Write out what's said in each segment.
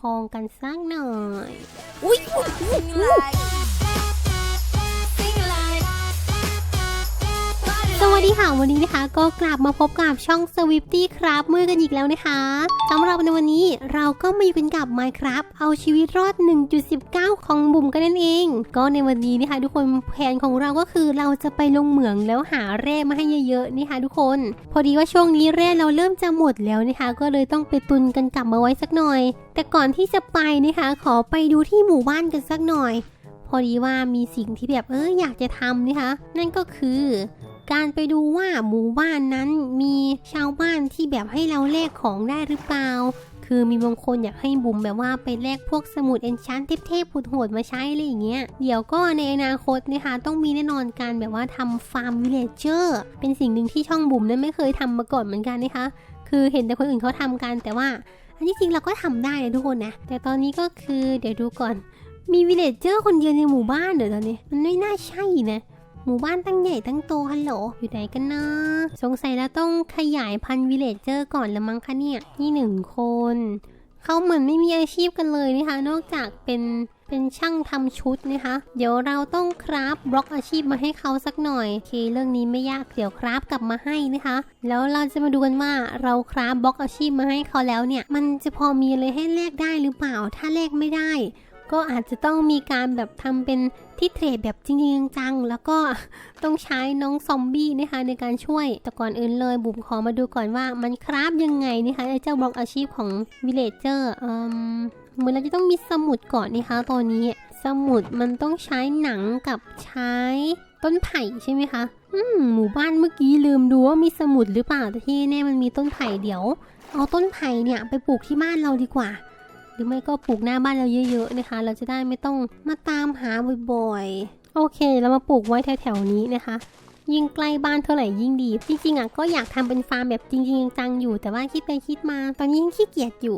ทองกันสักหน่อย อุ้ย สวัสดีค่ะวันนี้นะคะ ก็กลับมาพบกับช่อง Swifty ครับมือกันอีกแล้วนะคะสำหรับในวันนี้เราก็มาอยู่กันกับ Minecraft เอาชีวิตรอด 1.19 ของบุ๋มกันนั่นเอง ก็ในวันนี้นะคะ ทุกคนแผนของเราก็คือเราจะไปลงเหมืองแล้วหาแร่มาให้เยอะๆนี่ค่ะทุกคน พอดีว่าช่วงนี้แร่เราเริ่มจะหมดแล้วนะคะ ก็เลยต้องไปตุนกันกลับมาไว้สักหน่อย แต่ก่อนที่จะไปนะคะ ขอไปดูที่หมู่บ้านกันสักหน่อย พอดีว่ามีสิ่งที่แบบเอออยากจะทำนะคะ นั่นก็คือ การไปดูว่าหมู่บ้านนั้นมีชาวบ้านที่แบบให้เราแลกของได้หรือเปล่า คือมีบางคนอยากให้บุ๋มแบบว่าไปแลกพวกสมุดเอนชานเทพๆโหดๆมาใช้อะไรอย่างเงี้ย เดี๋ยวก็ในอนาคตนะคะต้องมีแน่นอนการแบบว่าทำฟาร์มวิลเลเจอร์เป็นสิ่งหนึ่งที่ช่องบุ๋มนั้นไม่เคยทำมาก่อนเหมือนกันนะคะ คือเห็นแต่คนอื่นเขาทำกันแต่ว่าอันที่จริงเราก็ทำได้นะทุกคนนะ แต่ตอนนี้ก็คือเดี๋ยวดูก่อน มีวิลเลเจอร์คนเดียวในหมู่บ้านเหรอตอนนี้ มันไม่น่าใช่นะ หมู่บ้านตั้งใหญ่ตั้งโตฮัลโหลอยู่ไหนกันนะ สงสัยแล้วต้องขยายพันธุ์วิลเลจเจอร์ก่อนละมั้งคะเนี่ยนี่หนึ่งคน เขาเหมือนไม่มีอาชีพกันเลยนะคะ นอกจากเป็นเป็นช่างทำชุดนะคะ เดี๋ยวเราต้องคราฟบล็อกอาชีพมาให้เขาสักหน่อยโอเคเรื่องนี้ไม่ยากเดี๋ยวคราฟกลับมาให้นะคะ แล้วเราจะมาดูกันว่าเราคราฟบล็อกอาชีพมาให้เขาแล้วเนี่ย มันจะพอมีอะไรให้แลกได้หรือเปล่า ถ้าแลกไม่ได้ ก็อาจจะต้องมีการแบบทำเป็นที่เทรดแบบจริงจัง แล้วก็ต้องใช้น้องซอมบี้นะคะในการช่วย แต่ก่อนอื่นเลยบุ๋มขอมาดูก่อนว่ามันคราฟยังไงนะคะไอเจ้าบล็อกอาชีพของวิลเลเจอร์เอ่มเหมือนเราจะต้องมีสมุดก่อนนะคะตอนนี้ สมุดมันต้องใช้หนังกับใช้ต้นไผ่ใช่ไหมคะ อืมหมู่บ้านเมื่อกี้ลืมดูว่ามีสมุดหรือเปล่าแต่ที่แน่มันมีต้นไผ่เดี๋ยว เอาต้นไผ่เนี่ยไปปลูกที่บ้านเราดีกว่า รือไม่ก็ปลูกหน้าบ้านเราเยอะๆนะคะ เราจะได้ไม่ต้องมาตามหาบ่อยๆ โอเค เรามาปลูกไว้แถวๆนี้นะคะยิ่งใกล้บ้านเท่าไหร่ยิ่งดี จริงๆอะก็อยากทำเป็นฟาร์มแบบจริงๆจังๆอยู่ แต่ว่าคิดไปคิดมา ตอนนี้ยังขี้เกียจอยู่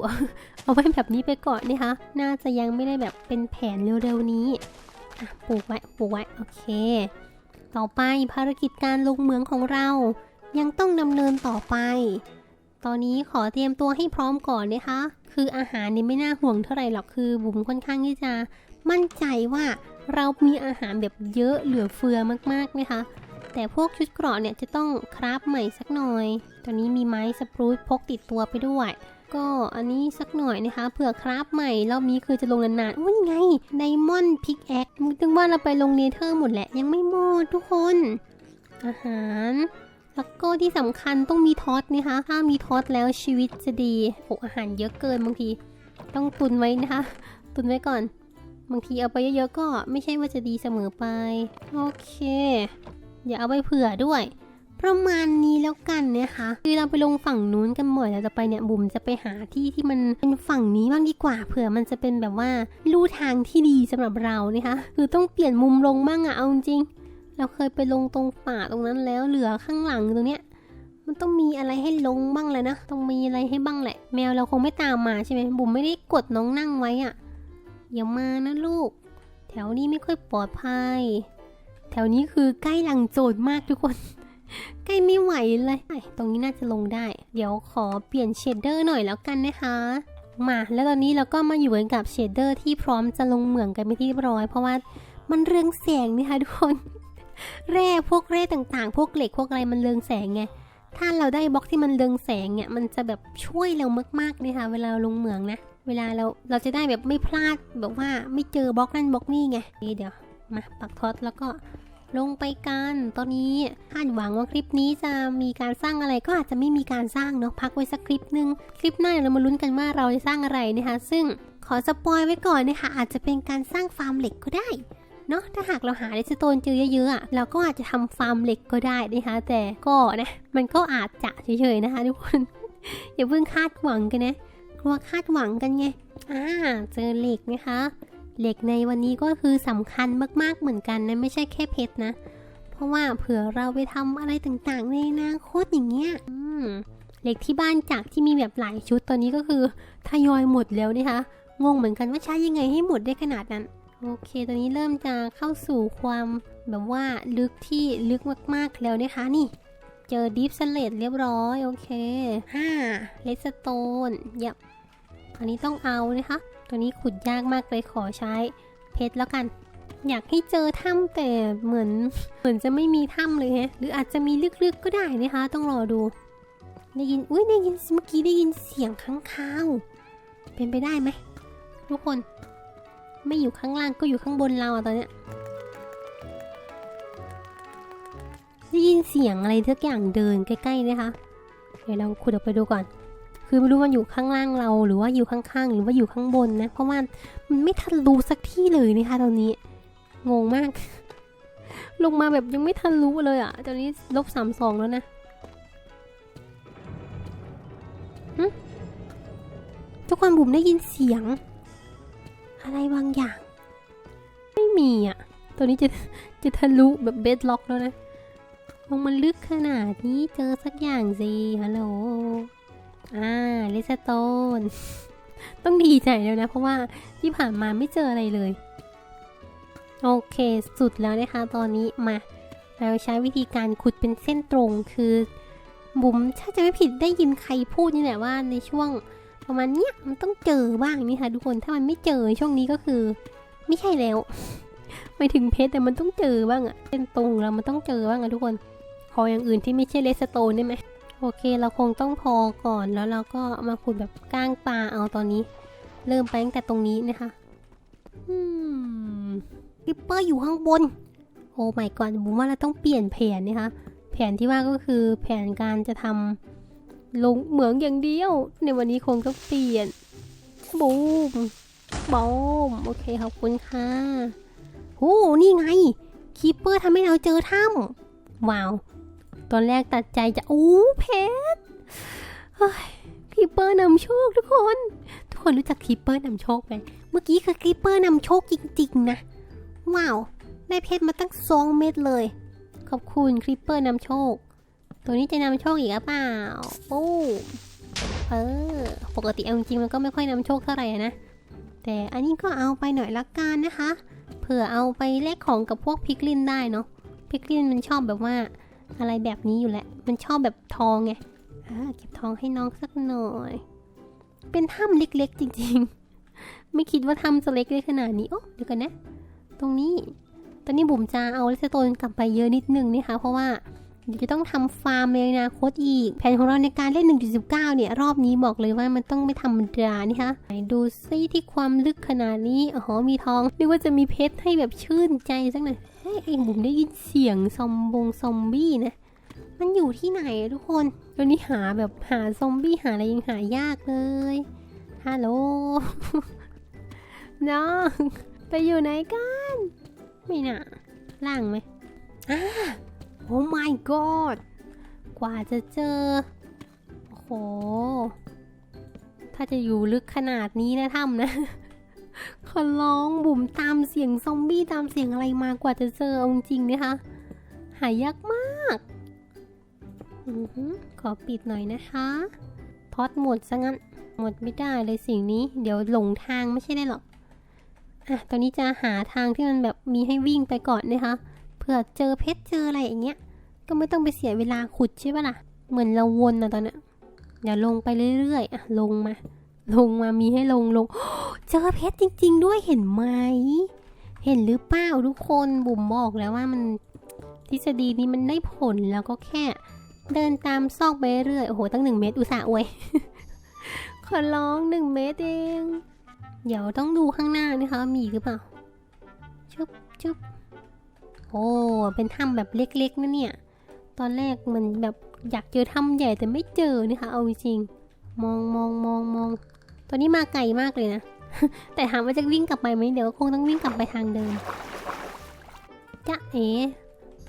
เอาไว้แบบนี้ไปก่อนนะคะ น่าจะยังไม่ได้แบบเป็นแผนเร็วๆนี้ปลูกไว้ปลูกไว้โอเค ต่อไปภารกิจการลงเหมืองของเรา ยังต้องดำเนินต่อไป ตอนนี้ขอเตรียมตัวให้พร้อมก่อนนะคะ คืออาหารนี่ไม่น่าห่วงเท่าไหร่หรอกคือบุ๋มค่อนข้างที่จะมั่นใจว่าเรามีอาหารแบบเยอะเหลือเฟือมากๆนะคะ แต่พวกชุดเกราะเนี่ยจะต้องคราฟใหม่สักหน่อย ตอนนี้มีไม้สปรูตพกติดตัวไปด้วย ก็อันนี้สักหน่อยนะคะเผื่อคราฟใหม่รอบนี้คือจะลงนานๆอุ้ยไงไดมอนด์พิกแอคมึงถึงว่าเราไปลงเนเธอร์หมดแหละยังไม่หมดทุกคน อาหาร แล้วก็ที่สำคัญต้องมีทอสนะคะ ถ้ามีทอสแล้วชีวิตจะดีโหอาหารเยอะเกินบางที ต้องตุนไว้นะคะ ตุนไว้ก่อน บางทีเอาไปเยอะๆก็ไม่ใช่ว่าจะดีเสมอไป โอเค อย่าเอาไปเผื่อด้วยประมาณนี้แล้วกันนะคะคือเราไปลงฝั่งนู้นกันหมดแล้วจะไปเนี่ยบุ๋มจะไปหาที่ที่มันเป็นฝั่งนี้บ้างดีกว่าเผื่อมันจะเป็นแบบว่าลู่ทางที่ดีสำหรับเรานะคะคือต้องเปลี่ยนมุมลงบ้างอะเอาจริง เราเคยไปลงตรงป่าตรงนั้นแล้วเหลือข้างหลังตรงเนี้ย มันต้องมีอะไรให้ลงบ้างเลยนะ ต้องมีอะไรให้บ้างแหละ แมวเราคงไม่ตามมาใช่ไหมบุ๋มไม่ได้กดน้องนั่งไว้อะ่ะ อย่ามานะลูก แถวนี้ไม่ค่อยปลอดภัย แถวนี้คือใกล้หลังโจรมากทุกคน ใกล้ไม่ไหวเลย ตรงนี้น่าจะลงได้ เดี๋ยวขอเปลี่ยนเชดเดอร์หน่อยแล้วกันนะคะมาแล้วตอนนี้เราก็มาอยู่กันกับเชดเดอร์ที่พร้อมจะลงเหมืองกันไปที่เรียบร้อย เพราะว่ามันเรืองแสงนี่ค่ะทุกคน แร่พวกแร่ต่างๆ พวกเหล็กพวกอะไรมันเรืองแสงไง ถ้าเราได้บล็อกที่มันเรืองแสงเนี่ย มันจะแบบช่วยเรามากๆเลยค่ะ เวลาลงเหมืองนะ เวลาเราเราจะได้แบบไม่พลาดแบบว่าไม่เจอบล็อกนั่นบล็อกนี่ไงเดี๋ยวมาปักท็อตแล้วก็ลงไปกัน ตอนนี้คาดหวังว่าคลิปนี้จะมีการสร้างอะไรก็อาจจะไม่มีการสร้างเนาะ พักไว้สักคลิปหนึ่งคลิปหน้าเรามาลุ้นกันว่าเราจะสร้างอะไรนะคะ ซึ่งขอสปอยไว้ก่อนนะคะ อาจจะเป็นการสร้างฟาร์มเหล็กก็ได้ เนาะถ้าหากเราหาเรสโตนเจอเยอะๆเราก็อาจจะทำฟาร์มเหล็กก็ได้นะคะแต่ก็นะมันก็อาจจะเฉยๆนะคะทุกคนอย่าเพิ่งคาดหวังกันนะกลัวคาดหวังกันไงอ่าเจอเหล็กนะคะเหล็กในวันนี้ก็คือสำคัญมากๆเหมือนกันนะไม่ใช่แค่เพชรนะเพราะว่าเผื่อเราไปทำอะไรต่างๆ ในอนาคตอย่างเงี้ยอืมเหล็กที่บ้านจากที่มีแบบหลายชุดตอนนี้ก็คือทยอยหมดแล้วนะคะงงเหมือนกันว่าใช้ยังไงให้หมดได้ขนาดนั้น โอเค ตอนนี้เริ่มจะเข้าสู่ความแบบว่าลึกที่ลึกมากๆแล้วนะคะนี่ เจอดิฟสเลตเรียบร้อย โอเคห้าเลสโตนยับอันนี้ต้องเอานะคะ ตัวนี้ขุดยากมากเลยขอใช้เพชรแล้วกัน อยากให้เจอถ้ำแต่เหมือนเหมือนจะไม่มีถ้ำเลยฮะหรืออาจจะมีลึกๆก็ได้นะคะ ต้องรอดู ได้ยินอุ้ยได้ยินเมื่อกี้ได้ยินเสียงข้างคาว เป็นไปได้ไหมทุกคน ไม่อยู่ข้างล่างก็อยู่ข้างบนเราอะตอนเนี้ยได้ยินเสียงอะไรสักอย่างเดินใกล้ๆนะคะ เดี๋ยวลองขุดออกไปดูก่อน คือไม่รู้มันอยู่ข้างล่างเราหรือว่าอยู่ข้างๆ หรือว่าอยู่ข้างบนนะ เพราะว่ามันไม่ทันรู้สักที่เลยนะคะตอนนี้ งงมาก ลงมาแบบยังไม่ทันรู้เลยอะ่ะตอนนี้ลบสามสองแล้วนะทุกคนบุ๋มได้ยินเสียง อะไรบางอย่าง ไม่มีอะ ตัวนี้จะจะทะลุแบบเบดล็อกแล้วนะลงมันลึกขนาดนี้เจอสักอย่างสิฮัลโหลอ่าเลสโตน ต้องดีใจแล้วนะ เพราะว่าที่ผ่านมาไม่เจออะไรเลย โอเค สุดแล้วนะคะตอนนี้มาเราใช้วิธีการขุดเป็นเส้นตรงคือบุ๋มถ้าจะไม่ผิดได้ยินใครพูดนี่แหละว่าในช่วง ประมาณเนี้ยมันต้องเจอบ้างนี่ค่ะทุกคนถ้ามันไม่เจอช่วงนี้ก็คือ ไม่ใช่แล้วไม่ถึงเพชรแต่มันต้องเจอบ้างอะเส้นตรงเรามันต้องเจอบ้างอะทุกคนขออย่างอื่นที่ไม่ใช่เลสโตนได้ไหมโอเคเราคงต้องพอก่อนแล้วเราก็มาขุดแบบก้างปลาเอาตอนนี้ เริ่มไปตั้งแต่ตรงนี้นะคะอืมริปเปอร์อยู่ข้างบนโอ้ไม่ก่อนบุมว่าเราต้องเปลี่ยนแผนนะคะแผนที่ว่าก็คือแผนการจะทำ ลงเหมืองอย่างเดียว ในวันนี้คงต้องเปลี่ยน บูมบูมโอเคขอบคุณค่ะโอ้นี่ไง คีปเปอร์ทำให้เราเจอถ้ำว้าว ตอนแรกตัดใจจะอู้เพชรคีปเปอร์นำโชคทุกคน ทุกคนรู้จักคีปเปอร์นำโชคไหมเมื่อกี้คือคีปเปอร์นำโชคจริงๆนะ ว้าว ได้เพชรมาตั้งสองเม็ดเลย ขอบคุณคลิปเปอร์นำโชค ตัวนี้จะนำโชคอีกหรือเปล่าปู้เออ ปกติเอาจริงมันก็ไม่ค่อยนำโชคเท่าไหร่นะ แต่อันนี้ก็เอาไปหน่อยละกันนะคะ เผื่อเอาไปแลกของกับพวกพิกลินได้เนาะ พิกลินมันชอบแบบว่าอะไรแบบนี้อยู่แหละ มันชอบแบบทองไงเก็บทองให้น้องสักหน่อย เป็นถ้ำเล็กๆจริงๆ ไม่คิดว่าถ้ำจะเล็กได้ขนาดนี้ โอ้เดี๋ยวกันนะ ตรงนี้ ตอนนี้บุ๋มจะเอาเลสโตนกลับไปเยอะนิดนึงนะคะ เพราะว่า เดี๋ยวจะต้องทำฟาร์มในอนาคตอีก แผนของเราในการเล่น 1.19 เนี่ย รอบนี้บอกเลยว่ามันต้องไม่ธรรมดานี่คะไหนดูซิที่ความลึกขนาดนี้อ๋อมีทองนึกว่าจะมีเพชรให้แบบชื่นใจสักหน่อยเฮ้ยเองบุ๋มได้ยินเสียงซอมบงซอมบี้นะมันอยู่ที่ไหนทุกคนตอนนี้หาแบบหาซอมบี้หาอะไรยังหายากเลยฮัลโหลน้องไปอยู่ไหนกัน ไม่น่ะล่างไหมอ่า อ้ my god กว่าจะเจอ โอ้โห ถ้าจะอยู่ลึกขนาดนี้นะถ้ำนะ ขอร้องบุ๋มตามเสียงซอมบี้ตามเสียงอะไรมากว่าจะเจอเอาจริงนะคะ หายากมากอขอปิดหน่อยนะคะพอดหมดซะงั้น หมดไม่ได้เลยสิ่งนี้ เดี๋ยวหลงทางไม่ใช่ได้หรอก อะ ตอนนี้จะหาทางที่มันแบบมีให้วิ่งไปก่อนนะคะ เผื่อเจอเพชรเจออะไรอย่างเงี้ย ก็ไม่ต้องไปเสียเวลาขุดใช่ปะล่ะ เหมือนเราวนนะตอนเนี้ยเดี๋ยวลงไปเรื่อยๆอะลงมา ลงมามีให้ลงลง เจอเพชรจริง ๆ ด้วยเห็นไหม เห็นหรือเปล่าทุกคนบุ๋มบอกแล้วว่ามันทฤษฎีนี้มันได้ผลแล้วก็แค่ เดินตามซอกไปเรื่อยโอ้โหตั้งหนึ่งเมตรอุตส่าห์อวยขอร้องหนึ่งเมตรเอง เดี๋ยวต้องดูข้างหน้านะคะ มีหรือเปล่า ชุบชุบ โอ้ เป็นถ้ำแบบเล็กๆนะเนี่ย ตอนแรกมันแบบอยากเจอถ้ำใหญ่แต่ไม่เจอนะคะ เอาจริง มองมองมองมองตอนนี้มาไกลมากเลยนะ แต่ถามว่าจะวิ่งกลับไปไหมเดี๋ยวคงต้องวิ่งกลับไปทางเดิมจะเอ๋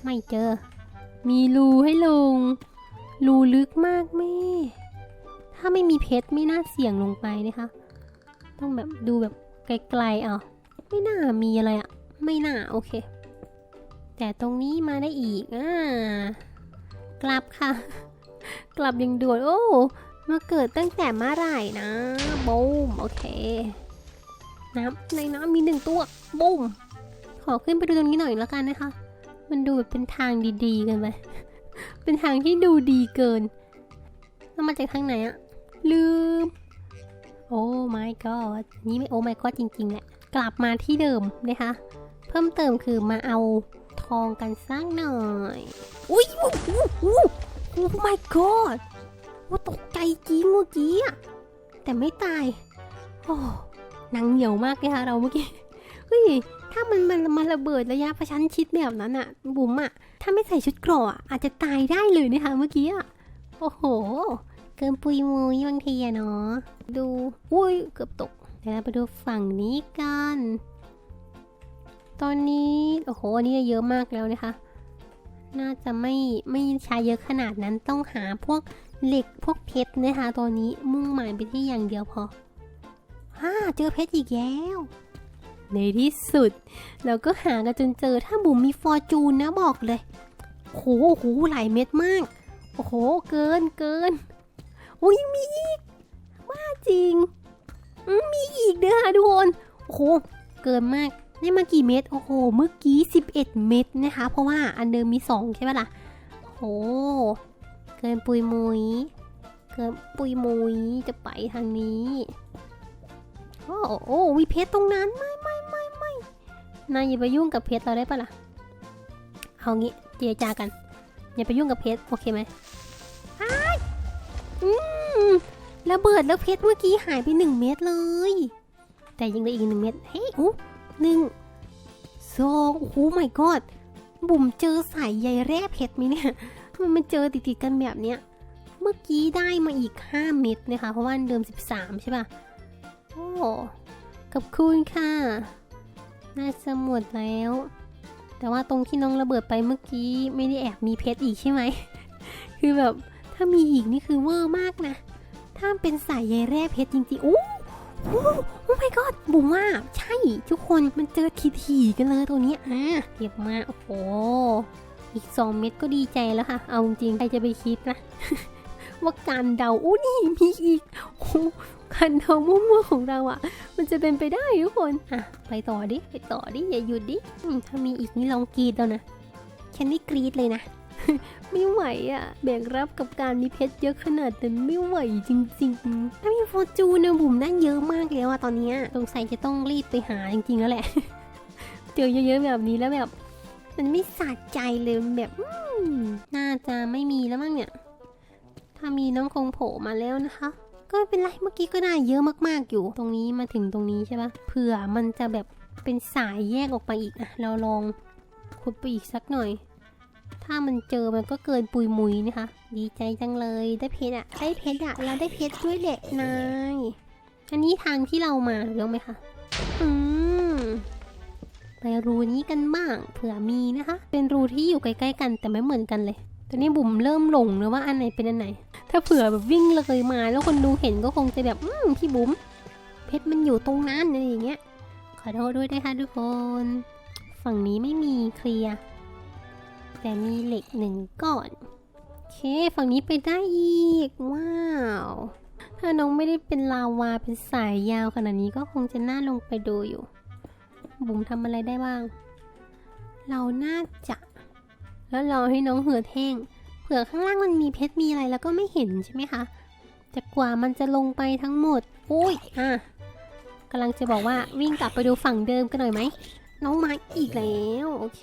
ไม่เจอ มีรูให้ลง รูลึกมากแม่ ถ้าไม่มีเพชรไม่น่าเสี่ยงลงไปนะคะ ต้องแบบดูแบบไกลๆเอา ไม่น่ามีอะไรอะ ไม่น่าโอเค แต่ตรงนี้มาได้อีกอ่ากลับค่ะ กลับยังด่วนโอ้ มาเกิดตั้งแต่เมื่อไหร่นะบูมโอเค น้ำในน้ำมีหนึ่งตัวบูมขอขึ้นไปดูตรงนี้หน่อยแล้วกันนะคะ มันดูแบบเป็นทางดีๆกันไป เป็นทางที่ดูดีเกินแล้วมาจากทางไหนอะลืม โอ้ my god นี่ไม่โอ้ my god จริงๆแหละ กลับมาที่เดิมนะคะ เพิ่มเติมคือมาเอา ทองกันสักหน่อย อุ้ยโอ้โหโอ้โอ้ my god โอ้ตกใจจริงเมื่อกี้อะแต่ไม่ตาย โอ้หนังเหนียวมากเลยค่ะเราเมื่อกี้ เฮ้ย ถ้ามันมันมันระเบิดระยะประชันชิดแบบนั้นอะบุ๋มอะถ้าไม่ใส่ชุดเกราะอะอาจจะตายได้เลยนะคะเมื่อกี้อะโอ้โห เกินปุยมุยบางทีอะเนาะ ดู อุ้ย เกือบตกเดี๋ยวเราไปดูฝั่งนี้กัน ตอนนี้ โอ้โห อันนี้เยอะมากแล้วนะคะ น่าจะไม่ไม่ใช้เยอะขนาดนั้นต้องหาพวกเหล็กพวกเพชรนะคะตอนนี้มุ่งหมายไปที่อย่างเดียวพอฮ่าเจอเพชรอีกแล้ว ในที่สุด เราก็หากันจนเจอถ้าบุ๋มมีฟอร์จูนนะบอกเลยโอ้โหโอ้โหหลายเม็ดมาก โอ้โห เกินเกินโอ้ยังมีอีกว่าจริงมมีอีกเด้อค่ะทุกคน โอ้โห เกินมาก นี่มากี่เม็ดโอ้โห เมื่อกี้ 11 เม็ดนะคะ เพราะว่าอันเดิมมี 2 ใช่ไหมล่ะโอ้โห เกินปุยมุย เกินปุยมุยจะไปทางนี้ โอ้โอ้มีเพชรตรงนั้นไม่ไม่ไม่ไม่นายอย่าไปยุ่งกับเพชรเราได้ปะล่ะ เอางี้เจรจากัน อย่าไปยุ่งกับเพชรโอเคไหมอ้าอืมระเบิดแล้วเพชรเมื่อกี้หายไปหนึ่งเม็ดเลย แต่ยังเหลืออีกหนึ่งเม็ดเฮ้ยอู้ หนึ่งสองโอ้โห my god บุ๋มเจอสายใยแร่เพชรไหมเนี่ยมันมันเจอติดๆกันแบบเนี้ย เมื่อกี้ได้มาอีก 5 เม็ดนะคะ เพราะว่าเดิม 13 ใช่ป่ะ โอ้กับคุณค่ะ น่าจะหมดแล้ว แต่ว่าตรงที่น้องระเบิดไปเมื่อกี้ไม่ได้แอบมีเพชรอีกใช่ไหม คือแบบถ้ามีอีกนี่คือเวอร์มากนะ ถ้าเป็นสายใยแร่เพชรจริงๆโอ้ โอ้โอ้ my god บุ๋มว่าใช่ทุกคนมันเจอทีๆกันเลยตัวนี้อะเก็บมา โอ้โห อีก 2 เม็ดก็ดีใจแล้วค่ะ เอาจริงใครจะไปคิดนะว่าการเดาอู้นี่มีอีกโอ้การเดามั่วๆของเราอะ มันจะเป็นไปได้ทุกคนอะไปต่อดิไปต่อดิอย่าหยุดดิถ้ามีอีกนี่ลองกรีดแล้วนะฉันนี่กรีดเลยนะ ไม่ไหวอะแบกรับกับการมีเพชรเยอะขนาดนั้นไม่ไหวจริงๆถ้ามีฟอร์จูนนะบุ๋มได้เยอะมากแล้วอะตอนนี้สงสัยจะต้องรีบไปหาจริงๆแล้วแหละ เจอเยอะๆแบบนี้แล้วแบบ มันไม่สะใจเลยแบบอืมน่าจะไม่มีแล้วมั้งเนี่ย ถ้ามีน้องคงโผล่มาแล้วนะคะก็ไม่เป็นไรเมื่อกี้ก็ได้เยอะมากๆอยู่ ตรงนี้มาถึงตรงนี้ใช่ปะเผื่อมันจะแบบเป็นสายแยกออกไปอีกอะเราลองขุดไปอีกสักหน่อย ถ้ามันเจอมันก็เกินปุยมุยนะคะ ดีใจจังเลยได้เพชรอะได้เพชรอะเราได้เพชรด้วยแหละนายอันนี้ทางที่เรามาถูกต้องไหมคะอืมไปรูนี้กันบ้างเผื่อมีนะคะ เป็นรูที่อยู่ใกล้ๆกันแต่ไม่เหมือนกันเลยตอนนี้บุ๋มเริ่มหลงแล้วว่าอันไหนเป็นอันไหน ถ้าเผื่อแบบวิ่งเลยมา แล้วคนดูเห็นก็คงจะแบบอืมพี่บุ๋มเพชรมันอยู่ตรงนั้นอะไรอย่างเงี้ยขอโทษด้วยนะคะทุกคน ฝั่งนี้ไม่มีเคลียร์ แต่มีเหล็กหนึ่งก้อนโอเคฝั่งนี้ไปได้อีก ว้าว ถ้าน้องไม่ได้เป็นลาวาเป็นสายยาวขนาดนี้ก็คงจะน่าลงไปดูอยู่ บุ๋มทำอะไรได้บ้าง เราน่าจะ แล้วรอให้น้องเหือดแห้งเผื่อข้างล่างมันมีเพชรมีอะไรแล้วก็ไม่เห็นใช่ไหมคะแต่กว่ามันจะลงไปทั้งหมด อุ้ย อะกำลังจะบอกว่าวิ่งกลับไปดูฝั่งเดิมกันหน่อยไหม น้องมาอีกแล้ว โอเค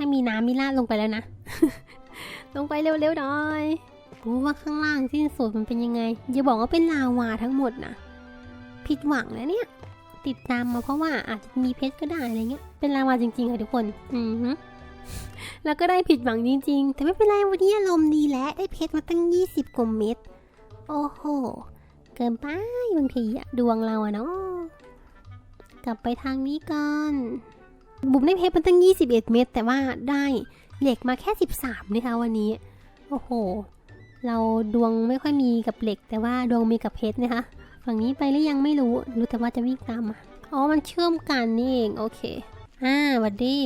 ถ้ามีน้ำมิลาดลงไปแล้วนะ ลงไปเร็วๆหน่อยรู้ว่าข้างล่างสิ้นสุดมันเป็นยังไง อย่าบอกว่าเป็นลาวาทั้งหมดนะผิดหวังนะเนี่ย ติดตามมาเพราะว่าอาจจะมีเพชรก็ได้อะไรเงี้ย เป็นลาวาจริงๆค่ะทุกคน อือฮึแล้วก็ได้ผิดหวังจริงๆ แต่ไม่เป็นไรวันนี้อารมณ์ดีแล้วได้เพชรมาตั้ง 20กว่าเม็ด โอ้โห เกินไปบางทีอะดวงเราอะเนาะ กลับไปทางนี้กัน บุ๋มได้เพชรมาตั้ง 21 เม็ดแต่ว่าได้เหล็กมาแค่ 13 นะคะวันนี้ โอ้โห เราดวงไม่ค่อยมีกับเหล็ก แต่ว่าดวงมีกับเพชรนะคะ ฝั่งนี้ไปหรือยังไม่รู้ รู้แต่ว่าจะวิ่งตามมาอ๋อ มันเชื่อมกันนี่เอง โอเค อ่าหวัดดี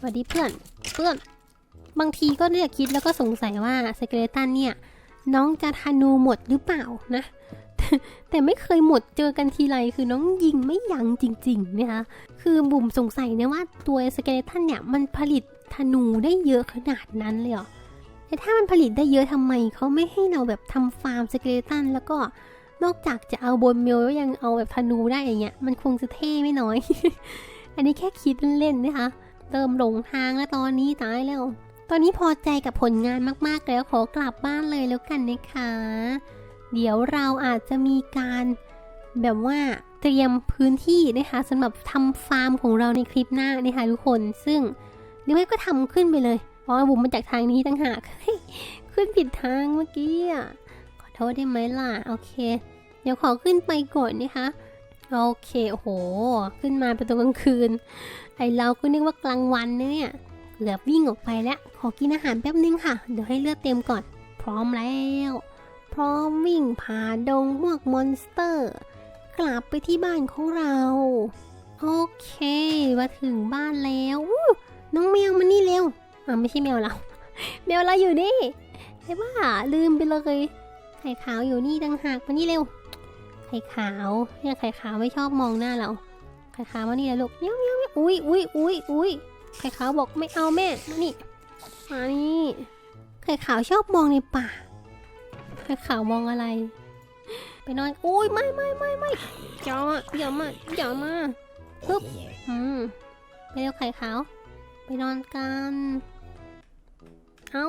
หวัดดีเพื่อน เพื่อน บางทีก็เนี่ยคิดแล้วก็สงสัยว่าสเกเลตันเนี่ย น้องจะธนูหมดหรือเปล่านะ แต่ไม่เคยหมดเจอกันทีไรคือน้องยิงไม่ยั้งจริงๆนะคะคือบุ๋มสงสัยนะว่าตัวสเกเลตันเนี่ยมันผลิตธนูได้เยอะขนาดนั้นเลยเหรอแต่ถ้ามันผลิตได้เยอะทำไมเขาไม่ให้เราแบบทำฟาร์มสเกเลตันแล้วก็นอกจากจะเอาบนเมลแล้วยังเอาแบบธนูได้อย่างเงี้ยมันคงจะเท่ไม่น้อย อันนี้แค่คิดเล่นๆนะคะเติมหลงทางแล้วตอนนี้ตายแล้ว ตอนนี้พอใจกับผลงานมากๆแล้วขอกลับบ้านเลยแล้วกันนะคะ เดี๋ยวเราอาจจะมีการแบบว่าเตรียมพื้นที่นะคะสำหรับทำฟาร์มของเราในคลิปหน้านะคะทุกคน ซึ่งหรือไม่ก็ทำขึ้นไปเลยเพราะบุ๋มมาจากทางนี้ตั้งหากขึ้นผิดทางเมื่อกี้อะขอโทษได้ไหมล่ะโอเค เดี๋ยวขอขึ้นไปก่อนนะคะโอเคโอ้โห ขึ้นมาเป็นตอนกลางคืน ไอเราก็นึกว่ากลางวันเนี่ยเกือบวิ่งออกไปแล้ว ขอกินอาหารแป๊บนึงค่ะ เดี๋ยวให้เลือดเต็มก่อน พร้อมแล้ว พร้อมวิ่งผ่าดงพวกมอนสเตอร์ กลับไปที่บ้านของเรา โอเคมาถึงบ้านแล้วน้องแมวมานี่เร็วอ่าไม่ใช่แมวเราแมวเราอยู่นี่ไอ้บ้าลืมไปเลยไข่ขาวอยู่นี่ต่างหากมานี่เร็ว ไข่ขาวเนี่ยไข่ขาวไม่ชอบมองหน้าเรา ไข่ขาวมานี่เลยลูกเมียวเมียวเมียวอุ้ยอุ้ยอุ้ยอุ้ยไข่ขาวบอกไม่เอาแม่มานี่มานี่ไข่ขาวชอบมองในป่า ไข่ขาวมองอะไร ไปนอนอุ้ยไม่ไม่ไม่ไม่อย่ามาอย่ามาอย่ามาฮึบอืมไปเร็วไข่ขาว ไปนอนกันเอา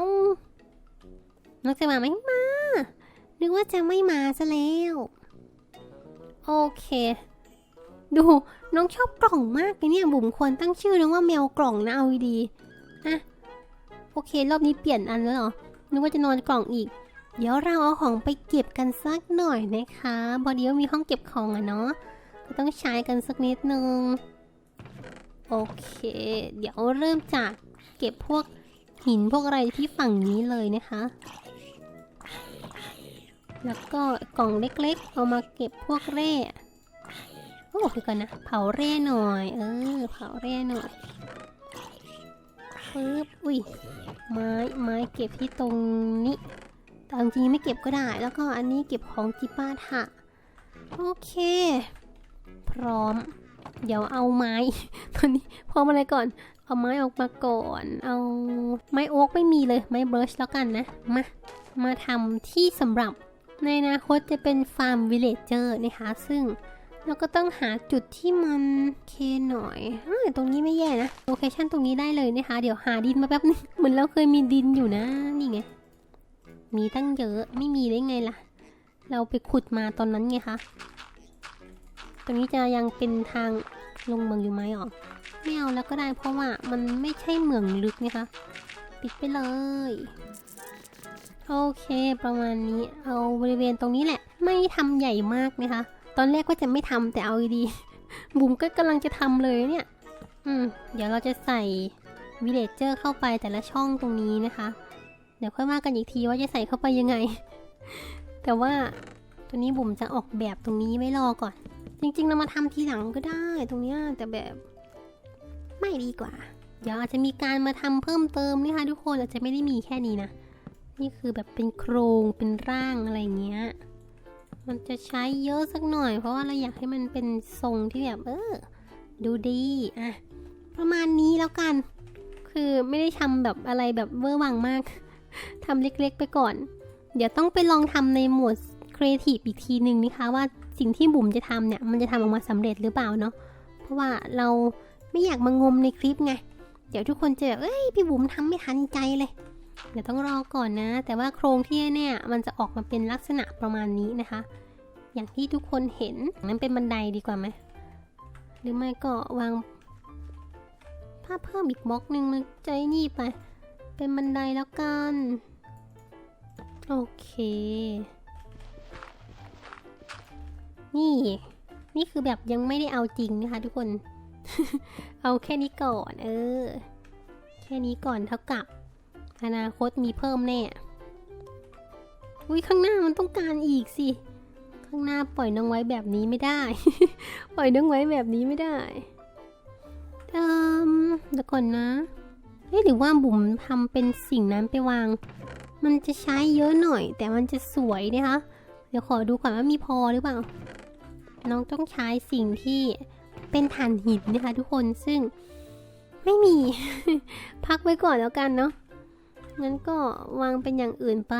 น้องจะมาไหมมา นึกว่าจะไม่มาซะแล้ว โอเค ดูน้องชอบกล่องมากเลยเนี่ยบุ๋มควรตั้งชื่อน้องว่าแมวกล่องนะเอาดีๆอะโอเค รอบนี้เปลี่ยนอันแล้วเหรอ นึกว่าจะนอนกล่องอีก เดี๋ยวเราเอาของไปเก็บกันสักหน่อยนะคะพอดีว่ามีห้องเก็บของอะเนาะก็ต้องใช้กันสักนิดนึง โอเค เดี๋ยวเริ่มจากเก็บพวกหินพวกอะไรที่ฝั่งนี้เลยนะคะ แล้วก็กล่องเล็กๆ เอามาเก็บพวกแร่โอ้คือกันนะ เผาแร่หน่อย เออ เผาแร่หน่อยปึ๊บ อุ้ย ไม้ ไม้เก็บที่ตรงนี้ แต่จริงๆไม่เก็บก็ได้ แล้วก็อันนี้เก็บของจิป้าถะโอเค พร้อม เดี๋ยวเอาไม้ ตอนนี้พร้อมอะไรก่อน เอาไม้ออกมาก่อน เอาไม้โอ๊กไม่มีเลย ไม้เบรชแล้วกันนะ มา มาทำที่สำหรับในอนาคตจะเป็นฟาร์มวิลเลจเจอร์นะคะ ซึ่งเราก็ต้องหาจุดที่มันเคหน่อยอตรงนี้ไม่แย่นะ โลเคชั่นตรงนี้ได้เลยนะคะ เดี๋ยวหาดินมาแป๊บนึง เหมือนเราเคยมีดินอยู่นะ นี่ไง มีตั้งเยอะไม่มีได้ไงล่ะ เราไปขุดมาตอนนั้นไงคะตรงนี้จะยังเป็นทางลงเมืองอยู่ไหมหรอไม่เอาแล้วก็ได้เพราะว่ามันไม่ใช่เหมืองลึกนะคะ ปิดไปเลย โอเคประมาณนี้เอาบริเวณตรงนี้แหละ ไม่ทำใหญ่มากนะคะ ตอนแรกว่าจะไม่ทำแต่เอาดีบุ๋มก็กำลังจะทำเลยเนี่ย อืม เดี๋ยวเราจะใส่วิเลเจอร์เข้าไปแต่ละช่องตรงนี้นะคะ ดี๋ยวค่อยว่ากันอีกทีว่าจะใส่เข้าไปยังไง แต่ว่าตัวนี้บุ๋มจะออกแบบตรงนี้ไว้รอก่อน จริงๆ เรามาทำทีหลังก็ได้ตรงเนี้ยแต่แบบไม่ดีกว่า เดี๋ยวอาจจะมีการมาทำเพิ่มเติมนะคะทุกคนอาจจะไม่ได้มีแค่นี้นะ นี่คือแบบเป็นโครงเป็นร่างอะไรเงี้ย มันจะใช้เยอะสักหน่อย เพราะว่าเราอยากให้มันเป็นทรงที่แบบเออดูดีอะประมาณนี้แล้วกัน คือไม่ได้ทำแบบอะไรแบบเวอร์วังมาก ทำเล็กๆไปก่อน เดี๋ยวต้องไปลองทำในหมวดครีเอทีฟอีกทีหนึ่งนะคะว่าสิ่งที่บุ๋มจะทำเนี่ย มันจะทำออกมาสำเร็จหรือเปล่าเนาะเพราะว่าเราไม่อยากมางมในคลิปไง เดี๋ยวทุกคนจะแบบเอ้ยพี่บุ๋มทำไม่ทันใจเลย เดี๋ยวต้องรอก่อนนะ แต่ว่าโครงที่เนี่ยมันจะออกมาเป็นลักษณะประมาณนี้นะคะ อย่างที่ทุกคนเห็นนั้นเป็นบันไดดีกว่าไหมหรือไม่ก็วางภาพเพิ่มอีกบล็อกหนึ่งมันใจนี่ไป เป็นบันไดแล้วกัน โอเค นี่ นี่คือแบบยังไม่ได้เอาจริงนะคะทุกคน เอาแค่นี้ก่อน เออ แค่นี้ก่อนเท่ากับ อนาคตมีเพิ่มแน่อุ้ยข้างหน้ามันต้องการอีกสิ ข้างหน้าปล่อยน้องไว้แบบนี้ไม่ได้ ปล่อยน้องไว้แบบนี้ไม่ได้เอ่มเดี๋ยวก่อนนะ เอ๊ะหรือว่าบุ๋มทำเป็นสิ่งนั้นไปวาง มันจะใช้เยอะหน่อย แต่มันจะสวยนะคะ เดี๋ยวขอดูก่อนว่ามีพอหรือเปล่า น้องต้องใช้สิ่งที่เป็นถ่านหินนะคะทุกคนซึ่งไม่มี พักไว้ก่อนแล้วกันเนาะงั้นก็วางเป็นอย่างอื่นไป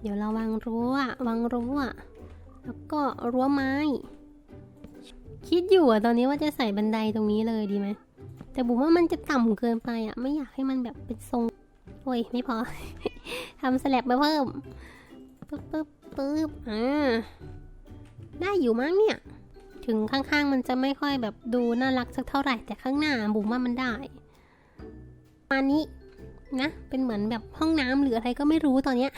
เดี๋ยวเราวางรั้ววางรั้วแล้วก็รั้วไม้ คิดอยู่อะตอนนี้ว่าจะใส่บันไดตรงนี้เลยดีไหม แต่บุ๋มว่ามันจะต่ำเกินไปอะไม่อยากให้มันแบบเป็นทรงโอ้ยไม่พอ ทำสแลบมาเพิ่มปึ๊บปึ๊บปึ๊บอ่าได้อยู่มั้งเนี่ย ถึงข้างๆมันจะไม่ค่อยแบบดูน่ารักสักเท่าไหร่ แต่ข้างหน้าบุ๋มว่ามันได้ประมาณนี้นะเป็นเหมือนแบบห้องน้ำหรืออะไรก็ไม่รู้ตอนเนี้ย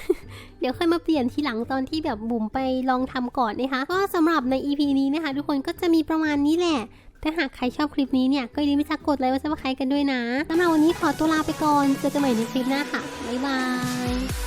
เดี๋ยวค่อยมาเปลี่ยนทีหลังตอนที่แบบบุ๋มไปลองทำก่อนนะคะ ก็สำหรับใน EP นี้นะคะ ทุกคนก็จะมีประมาณนี้แหละ ถ้าหากใครชอบคลิปนี้เนี่ยก็อย่าลืมไปกดไลค์และซับสไครต์กันด้วยนะสำหรับวันนี้ขอตัวลาไปก่อนเจอกันใหม่ในคลิปหน้าค่ะบ๊ายบาย